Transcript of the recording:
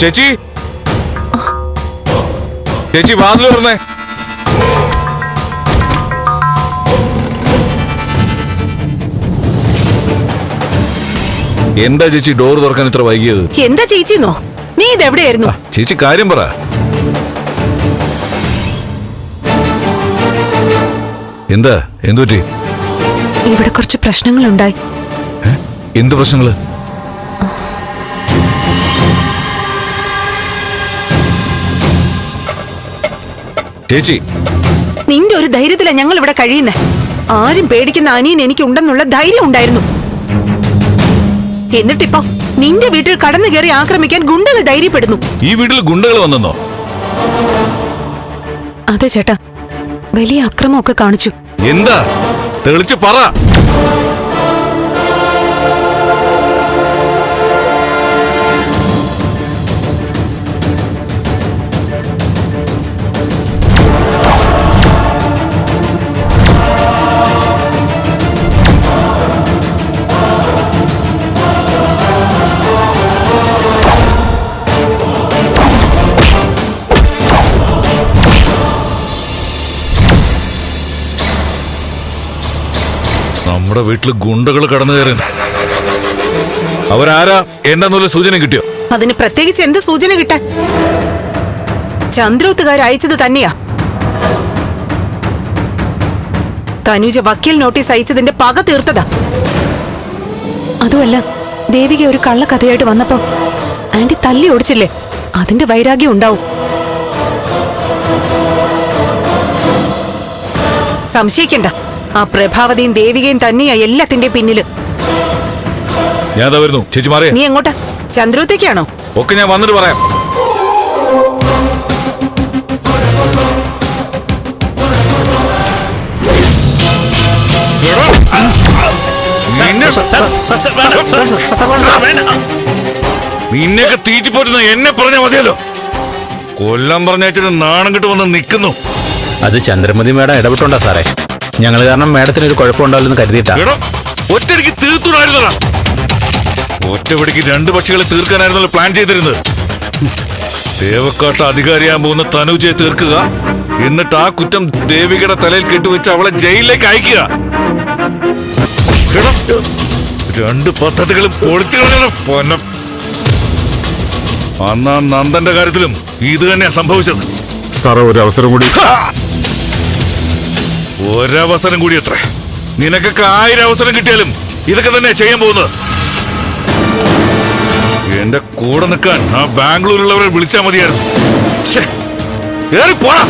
ചേച്ചി? ചേച്ചി വാതിൽ തുറന്നേ. എന്താ ചേച്ചി ഡോർ തുറക്കാൻ ഇത്ര വൈകിയത്? എന്താ ചേച്ചിന്നോ? നീ ഇതെവിടെയായിരുന്നു? ചേച്ചി കാര്യം പറ. എന്താ? എന്തു പറ്റി? ഇവിടെ കുറച്ച് പ്രശ്നങ്ങൾ പ്രശ്നങ്ങളുണ്ടായി എന്ത് പ്രശ്നങ്ങൾ? ചേച്ചി. നിന്റെ ഒരു ധൈര്യത്തിലാ ഞങ്ങൾ ഇവിടെ കഴിയുന്നത് ആരും പേടിക്കുന്ന അനിയൻ എനിക്കുണ്ടെന്നുള്ള ധൈര്യം ഉണ്ടായിരുന്നു. എന്നിട്ടിപ്പോ നിന്റെ വീട്ടിൽ കടന്നു കയറി ആക്രമിക്കാൻ ഗുണ്ടകൾ ധൈര്യപ്പെടുന്നു. ഈ വീട്ടിൽ ഗുണ്ടകൾ വന്നോ അതെ ചേട്ടാ വലിയ അക്രമമൊക്കെ കാണിച്ചു. എന്താ? തെളിച്ച് പറ. നമ്മുടെ വീട്ടിൽ ഗുണ്ടകൾ കടന്നു കയറി അവരാരാ? എന്താന്നുള്ള സൂചന കിട്ടിയോ? അതിന് പ്രത്യേകിച്ച് എന്ത് സൂചന കിട്ടാൻ? ചന്ദ്രോത്തുകാർ അയച്ചത് തന്നെയാ. തനുജ വക്കീൽ നോട്ടീസ് അയച്ചതിന്റെ പക തീർത്തതാ. അതുമല്ല ദേവിക ഒരു കള്ളക്കഥയായിട്ട് വന്നപ്പോ ആന്റി തല്ലി ഓടിച്ചില്ലേ? അതിന്റെ വൈരാഗ്യം ഉണ്ടാവും. സംശയിക്കണ്ട. ആ പ്രഭാവതിയും ദേവികയും തന്നെയാ എല്ലാത്തിന്റെ പിന്നിൽ. ഞാൻ വരുന്നു. ചേച്ചി മാറിയ. നീ എങ്ങോട്ടാ? ചന്ദ്രത്തേക്കാണോ? ഒക്കെ ഞാൻ വന്നിട്ട് പറയാം. നിന്നെയൊക്കെ തീറ്റിപ്പോറ്റുന്ന എന്നെ പറഞ്ഞ മതിയല്ലോ. കൊല്ലം പറഞ്ഞയച്ചിട്ട് നാണം കിട്ടുമെന്ന് വന്ന് നിൽക്കുന്നു. അത് ചന്ദ്രമതി മേഡം ഇടപെട്ടുണ്ടാ സാറേ. ഞങ്ങൾ കാരണം മേഡത്തിന് ഒരു കുഴപ്പമുണ്ടാവില്ലെന്ന് കരുതിയിട്ടാ. എടോ ഒറ്റയടിക്ക് തീർത്തുടായിരുന്നതാ ഒറ്റവടിക്ക് രണ്ട് പക്ഷികളെ തീർക്കാനായിരുന്നല്ലോ പ്ലാൻ ചെയ്തിരുന്നത്. ദേവക്കാട്ട അധികാരിയാൻ പോകുന്ന തനുജയെ തീർക്കുക എന്നിട്ട് ആ കുറ്റം ദേവികയുടെ തലയിൽ കെട്ടുവെച്ച് അവളെ ജയിലിലേക്ക് അയക്കുക. എടോ, രണ്ട് പദ്ധതികളും പൊളിച്ചു കളഞ്ഞു പൊന്നം. അന്നാ നന്ദന്റെ കാര്യത്തിലും ഇത് തന്നെയാ സംഭവിച്ചത്. സാറേ ഒരു അവസരം കൂടി. ഒരവസരം കൂടി എത്ര നിനക്കൊക്കെ ആയിരം അവസരം കിട്ടിയാലും ഇതൊക്കെ തന്നെ ചെയ്യാൻ പോകുന്നത്. എന്റെ കൂടെ നിൽക്കാൻ ആ ബാംഗ്ലൂരിലുള്ളവരെ വിളിച്ചാൽ മതിയായിരുന്നു. ഏറി പോടാ.